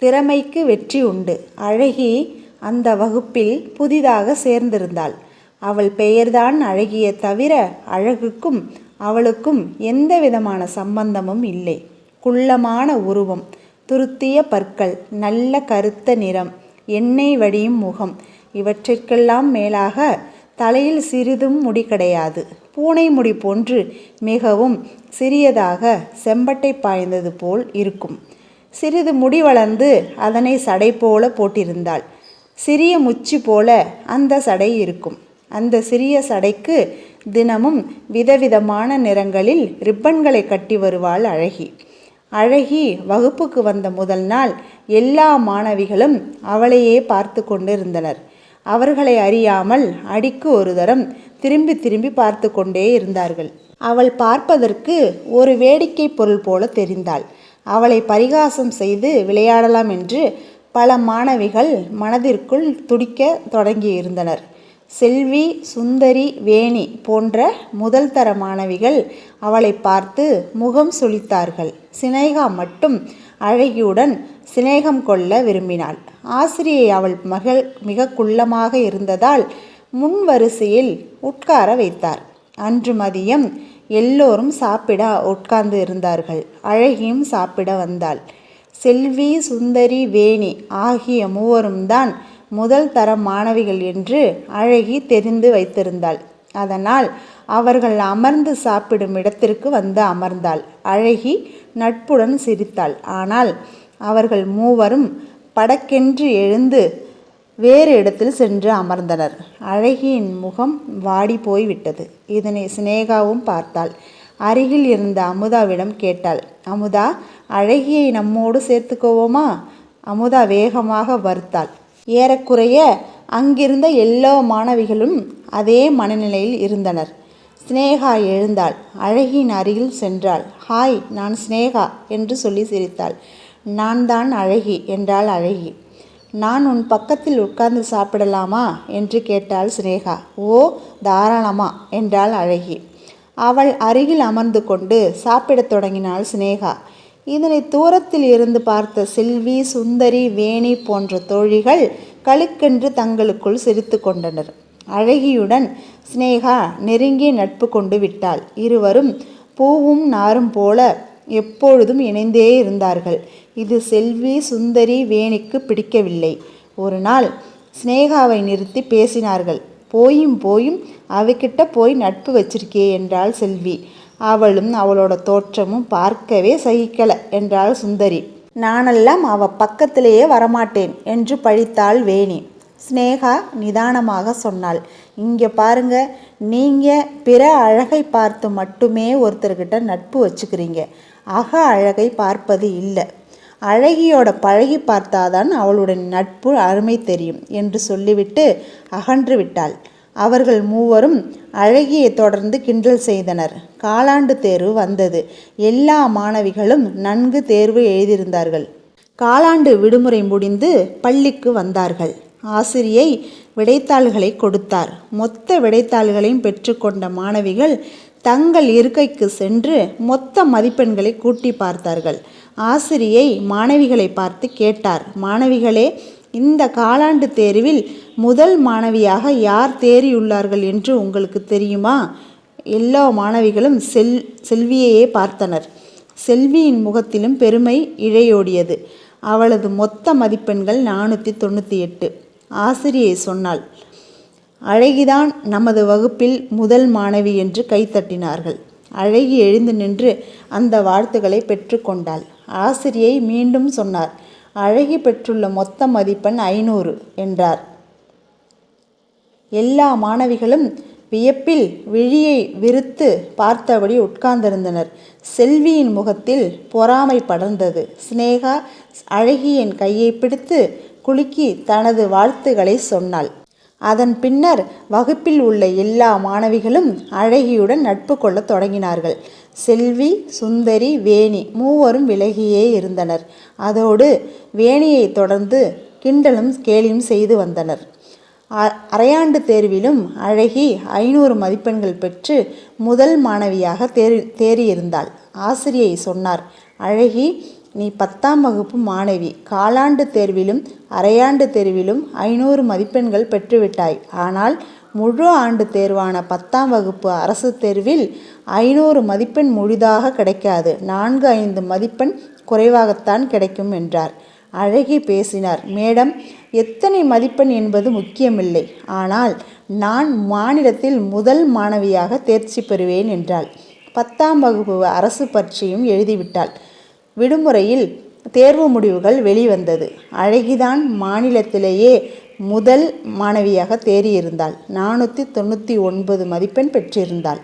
திறமைக்கு வெற்றி உண்டு. அழகி அந்த வகுப்பில் புதிதாக சேர்ந்திருந்தாள். அவள் பெயர்தான் அழகிய தவிர அழகுக்கும் அவளுக்கும் எந்த விதமான சம்பந்தமும் இல்லை. குள்ளமான உருவம் துருத்திய பற்கள் நல்ல கருத்த நிறம் எண்ணெய் வடியும் முகம் இவற்றிற்கெல்லாம் மேலாக தலையில் சிறிதும் முடி கிடையாது. பூனை முடி போன்று மிகவும் சிறியதாக செம்பட்டை பாய்ந்தது போல் இருக்கும். சிறிது முடி வளர்ந்து அதனை சடை போல போட்டிருந்தாள். சிறிய முச்சி போல அந்த சடை இருக்கும். அந்த சிறிய சடைக்கு தினமும் விதவிதமான நிறங்களில் ரிப்பன்களை கட்டி வருவாள் அழகி. அழகி வகுப்புக்கு வந்த முதல் நாள் எல்லா மாணவிகளும் அவளையே பார்த்து கொண்டிருந்தனர். அவர்களை அறியாமல் அடிக்கு ஒரு தரம் திரும்பி திரும்பி பார்த்து கொண்டே இருந்தார்கள். அவள் பார்ப்பதற்கு ஒரு வேடிக்கை பொருள் போல தெரிந்தாள். அவளை பரிகாசம் செய்து விளையாடலாம் என்று பல மாணவிகள் மனதிற்குள் துடிக்க தொடங்கியிருந்தனர். செல்வி சுந்தரி வேணி போன்ற முதல் தர மாணவிகள் அவளை பார்த்து முகம் சுளித்தார்கள். சினேகா மட்டும் அழகியுடன் சிநேகம் கொள்ள விரும்பினாள். ஆசிரியை அவள் மகள் மிக குள்ளமாக இருந்ததால் முன் வரிசையில் உட்கார வைத்தார். அன்று மதியம் எல்லோரும் சாப்பிட உட்கார்ந்து இருந்தார்கள். அழகியும் சாப்பிட வந்தாள். செல்வி சுந்தரி வேணி ஆகிய மூவரும் தான் முதல் தர மாணவிகள் என்று அழகி தெரிந்து வைத்திருந்தாள். அதனால் அவர்கள் அமர்ந்து சாப்பிடும் இடத்திற்கு வந்து அமர்ந்தாள். அழகி நட்புடன் சிரித்தாள். ஆனால் அவர்கள் மூவரும் படக்கென்று எழுந்து வேறு இடத்தில் சென்று அமர்ந்தனர். அழகியின் முகம் வாடி போய்விட்டது. இதனை சினேகாவும் பார்த்தாள். அருகில் இருந்த அமுதாவிடம் கேட்டாள். அமுதா அழகியை நம்மோடு சேர்த்துக்கோவோமா? அமுதா வேகமாக வருத்தாள். ஏறக்குறைய அங்கிருந்த எல்லா மாணவிகளும் அதே மனநிலையில் இருந்தனர். சினேகா எழுந்தாள். அழகியின் அருகில் சென்றாள். ஹாய் நான் சினேகா என்று சொல்லி சிரித்தாள். நான் தான் அழகி என்றாள் அழகி. நான் உன் பக்கத்தில் உட்கார்ந்து சாப்பிடலாமா? என்று கேட்டாள் சினேகா ஓ தாராளமா என்றாள் அழகி. அவள் அருகில் அமர்ந்து கொண்டு சாப்பிடத் தொடங்கினாள் சினேகா. இதனை தூரத்தில் இருந்து பார்த்த செல்வி சுந்தரி வேணி போன்ற தோழிகள் கழுக்கென்று தங்களுக்குள் சிரித்து கொண்டனர். அழகியுடன் சினேகா நெருங்கி நட்பு கொண்டு விட்டாள். இருவரும் பூவும் நாரும் போல எப்பொழுதும் இணைந்தே இருந்தார்கள். இது செல்வி சுந்தரி வேணிக்கு பிடிக்கவில்லை. ஒரு நாள் சினேகாவை நிறுத்தி பேசினார்கள். போயும் போயும் அவகிட்ட போய் நட்பு வச்சிருக்கே என்றாள் செல்வி. அவளும் அவளோட தோற்றமும் பார்க்கவே சகிக்கல என்றாள் சுந்தரி. நானெல்லாம் அவ பக்கத்திலேயே வரமாட்டேன் என்று பழித்தாள் வேணி. சினேகா நிதானமாக சொன்னாள். இங்கே பாருங்க நீங்கள் பிற அழகை பார்த்து மட்டுமே ஒருத்தர்கிட்ட நட்பு வச்சுக்கிறீங்க. அக அழகை பார்ப்பது இல்லை. அழகியோட பழகி பார்த்தாதான் அவளுடைய நட்பு அருமை தெரியும் என்று சொல்லிவிட்டு அகன்று விட்டாள். அவர்கள் மூவரும் அழகியை தொடர்ந்து கிண்டல் செய்தனர். காலாண்டு தேர்வு வந்தது. எல்லா மாணவிகளும் நன்கு தேர்வு எழுதியிருந்தார்கள். காலாண்டு விடுமுறை முடிந்து பள்ளிக்கு வந்தார்கள். ஆசிரியை விடைத்தாள்களை கொடுத்தார். மொத்த விடைத்தாள்களையும் பெற்றுக்கொண்ட மாணவிகள் தங்கள் இருக்கைக்கு சென்று மொத்த மதிப்பெண்களை கூட்டி பார்த்தார்கள். ஆசிரியை மாணவிகளை பார்த்து கேட்டார். மாணவிகளே இந்த காலாண்டு தேர்வில் முதல் மாணவியாக யார் தேறியுள்ளார்கள் என்று உங்களுக்கு தெரியுமா? எல்லா மாணவிகளும் செல் செல்வியையே பார்த்தனர். செல்வியின் முகத்திலும் பெருமை இழையோடியது. அவளது மொத்த மதிப்பெண்கள் நானூற்றி தொண்ணூற்றி எட்டு. ஆசிரியை சொன்னாள். அழகிதான் நமது வகுப்பில் முதல் மாணவி என்று கைத்தட்டினார்கள் அழகி எழுந்து நின்று அந்த வாழ்த்துக்களை பெற்றுக்கொண்டாள் ஆசிரியை மீண்டும் சொன்னார் அழகி பெற்றுள்ள மொத்த மதிப்பெண் ஐநூறு என்றார். எல்லா மாணவிகளும் வியப்பில் விழியை விரித்து பார்த்தபடி உட்கார்ந்திருந்தனர். செல்வியின் முகத்தில் பொறாமை படர்ந்தது. சினேகா அழகியின் கையை பிடித்து குலுக்கி தனது வாழ்த்துக்களை சொன்னாள். அதன் பின்னர் வகுப்பில் உள்ள எல்லா மாணவிகளும் அழகியுடன் நட்பு கொள்ளத் தொடங்கினார்கள். செல்வி சுந்தரி வேணி மூவரும் விலகியே இருந்தனர். அதோடு வேணியை தொடர்ந்து கிண்டலும் கேலியும் செய்து வந்தனர். அரையாண்டு தேர்விலும் அழகி ஐநூறு மதிப்பெண்கள் பெற்று முதல் மாணவியாக தேறி தேறியிருந்தாள். ஆசிரியை சொன்னார் அழகி நீ பத்தாம் வகுப்பு மாணவி. காலாண்டு தேர்விலும் அரையாண்டு தேர்விலும் ஐநூறு மதிப்பெண்கள் பெற்றுவிட்டாய். ஆனால் முழு ஆண்டு தேர்வான பத்தாம் வகுப்பு அரசு தேர்வில் ஐநூறு மதிப்பெண் முழுதாக கிடைக்காது. நான்கு ஐந்து மதிப்பெண் குறைவாகத்தான் கிடைக்கும் என்றார். அழகி பேசினார். மேடம் எத்தனை மதிப்பெண் என்பது முக்கியமில்லை. ஆனால் நான் மாநிலத்தில் முதல் மாணவியாக தேர்ச்சி பெறுவேன் என்றாள். பத்தாம் வகுப்பு அரசு பற்றியும் எழுதிவிட்டாள். விடுமுறையில் தேர்வு முடிவுகள் வெளிவந்தது. அழகிதான் மாநிலத்திலேயே முதல் மாணவியாக தேறியிருந்தாள். நானூற்றி தொண்ணூற்றி ஒன்பது மதிப்பெண் பெற்றிருந்தாள்.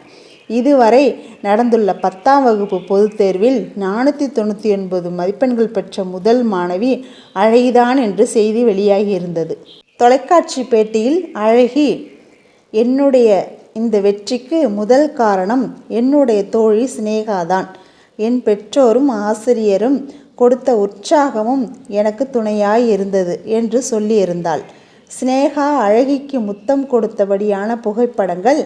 இதுவரை நடந்துள்ள பத்தாம் வகுப்பு பொதுத் தேர்வில் நானூற்றி தொண்ணூற்றி ஒன்பது மதிப்பெண்கள் பெற்ற முதல் மாணவி அழகிதான் என்று செய்தி வெளியாகியிருந்தது. தொலைக்காட்சி பேட்டியில் அழகி என்னுடைய இந்த வெற்றிக்கு முதல் காரணம் என்னுடைய தோழி சினேகாதான். என் பெற்றோரும் ஆசிரியரும் கொடுத்த உற்சாகமும் எனக்கு துணையாய் இருந்தது என்று சொல்லியிருந்தாள். சினேகா அழகிக்கு முத்தம் கொடுத்தபடியான புகைப்படங்கள்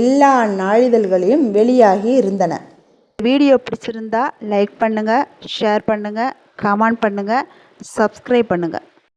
எல்லா நாளிதழ்களிலும் வெளியாகி இருந்தன. வீடியோ பிடிச்சிருந்தா லைக் பண்ணுங்கள் ஷேர் பண்ணுங்கள் கமெண்ட் பண்ணுங்கள் சப்ஸ்கிரைப் பண்ணுங்கள்